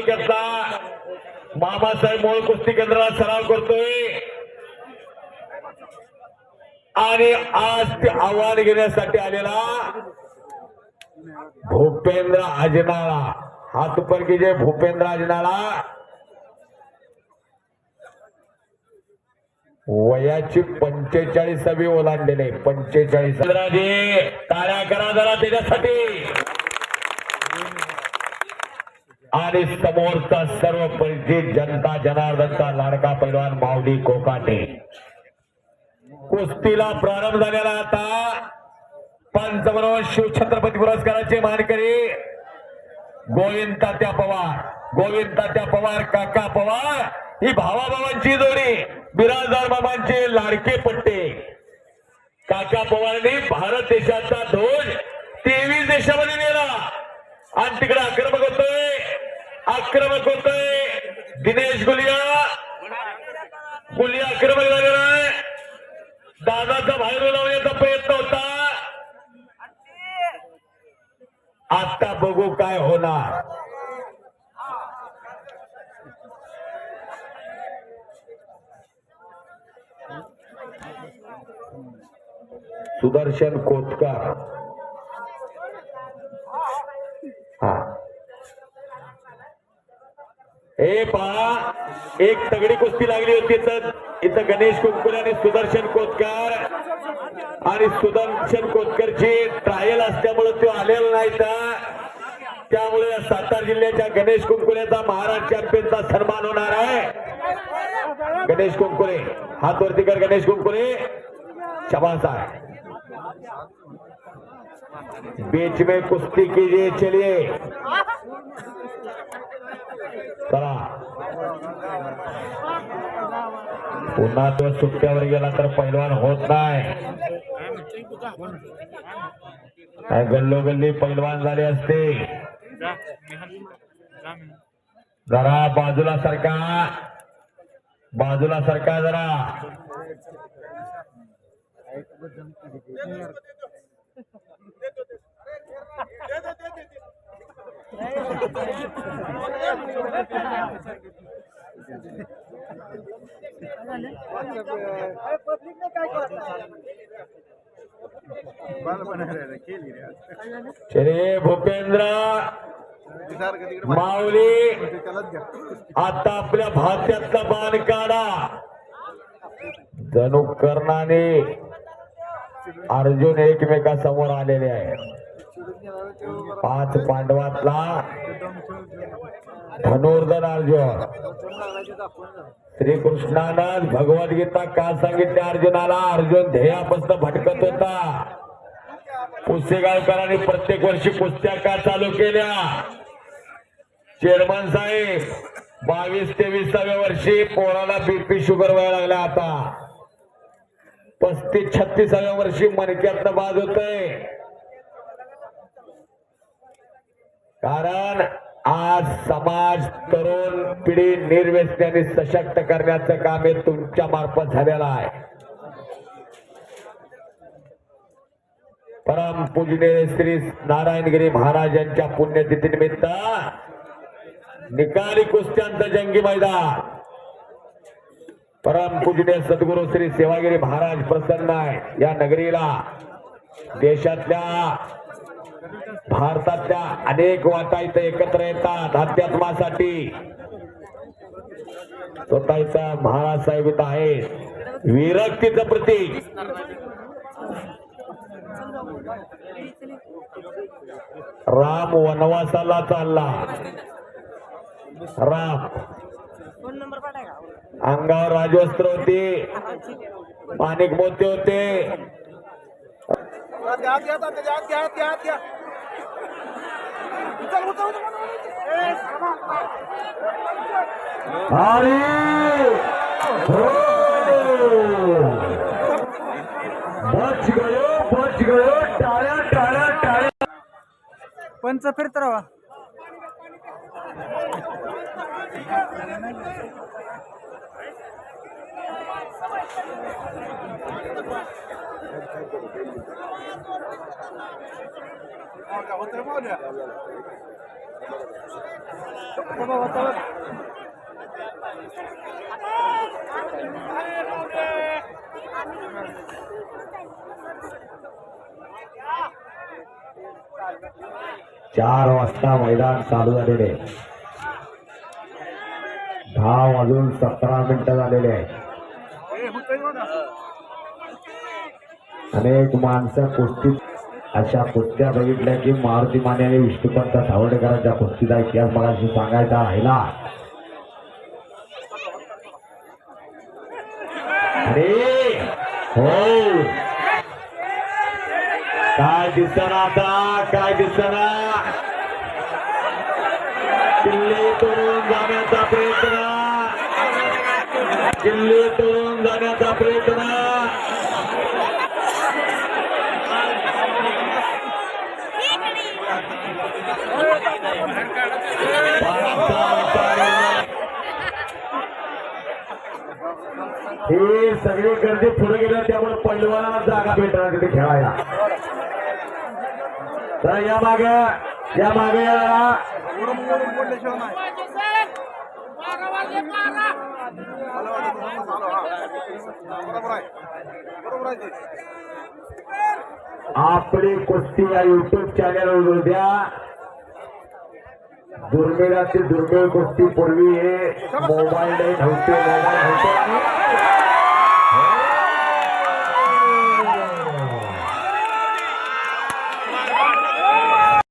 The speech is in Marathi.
करता मामासाहेब मोळ कुस्ती केंद्राला सराव करतोय. आणि आज ते आव्हान घेण्यासाठी आलेला भूपेंद्र अजनाळा हात ऊपर जे भूपेंद्र अजनाळा वयाची पंचेचाळीसावी ओलांडलेले पंचेचाळीस. टाळ्या करा जरा त्याच्यासाठी. आणि समोरचा सर्व परिचित जनता जनार्दनचा लाडका पैलवान माऊली कोकाटे. कुस्तीला प्रारंभ झालेला आता. पंचमनोज शिवछत्रपती पुरस्काराचे मानकरी गोविंद तात्या पवार. गोविंद तात्या पवार काका पवार ही भावाभावांची जोडी बिराजदार बाबांचे लाडके पट्टे. काका पवारने भारत देशाचा ध्वज तेवीस देशामध्ये नेला. आणि तिकडे आक्रमक होतोय. आक्रमक होतोय. दिनेश गुलिया. गुलिया आक्रमक झालेला आहे. दादाचा बाहेर लावण्याचा प्रयत्न होता. आता बघू काय होणार. सुदर्शन कोतकर. हा. हे पहा एक तगडी कुस्ती लागली होती तर इथं गणेश कुंकुले आणि सुदर्शन कोतकर. आणि सुदर्शन कोतकरची ट्रायल असल्यामुळे तो आलेला नाही तर त्यामुळे सातारा जिल्ह्याच्या गणेश कुंकुलेचा महाराष्ट्र चॅम्पियनचा सन्मान होणार आहे. गणेश कुंकुले हात वरती कर गणेश कुंकुले. शबासा बीच में कुस्ती कीजिए चलिए. चला तो पैलवान होत नाही गल्लोगल्ली पैलवान जरा बाजूला सरका बाजूला सरका जरा चले भूपेंद्र माऊली आता आपल्या भात्यातला बाण काढा जणू कर्णाने अर्जुन एकमेकासमोर आलेले आहे पाच पांडवातला धनुर्धन अर्जुन श्रीकृष्णानं भगवद्गीता का सांगितल्या अर्जुनाला अर्जुन ध्येयापासून भटकत होता. पुस्तेगावकरांनी प्रत्येक वर्षी कुस्त्या का चालू केल्या. चेअरमन साहेब बावीस तेवीसाव्या वर्षी पोराला बीपी शुगर व्हायला लागला आता. पस्तीस छत्तीसाव्या वर्षी मणक्यातनं बाद होतय. कारण आज समाज तरुण पिढी निर्व्यसनाने सशक्त करण्याचं काम हे तुमच्या मार्फत झालेलं आहे. परम पूजनीय श्री नारायणगिरी महाराजांच्या पुण्यतिथीनिमित्त निकाली कुस्त्यांचं जंगी मैदान. परम पूजनीय सद्गुरू श्री सेवागिरी महाराज प्रसन्न आहे. या नगरीला देशातल्या भारतातल्या अनेक वाटा इथं एकत्र येतात. अध्यात्मासाठी स्वतः इथं महाराज साहेब इथं आहेत. विरक्तीचं प्रतीक. राम वनवासाला चालला. राम. अंगावर राजवस्त्र होते. माणिक मोते होते. उचल उचल हो! बच गयो बच गयो टाळ्या टाळ्या टाळ्या. पंच फिरत राहा. चार वाजता मैदान चालू झालेले आहे. दहा वाजून सतरा मिनिटं झालेले आहेत अनेक माणसं कुस्तीत अशा कुस्त्या बघितल्या की मारुती माने आणि विष्णुपंत सावडेकरांच्या कुस्तीचा इतिहास मगाशी सांगायचा राहिला. अरे हो. काय दिसना आता काय दिसना? किल्ले तोडून जाण्याचा प्रयत्न. किल्ले तोडून जाण्याचा प्रयत्न हे सगळी गर्दी पुढे गेल्या त्यामुळे पैलवानाला जागा भेटणार तिथे खेळायला. तर या मागे या मागे या. आपली कुस्ती या युट्यूब द्या. उद्या दुर्मिळातील दुर्मिळ कुस्ती पूर्वी हे मोबाईल नव्हते मोबाईल होते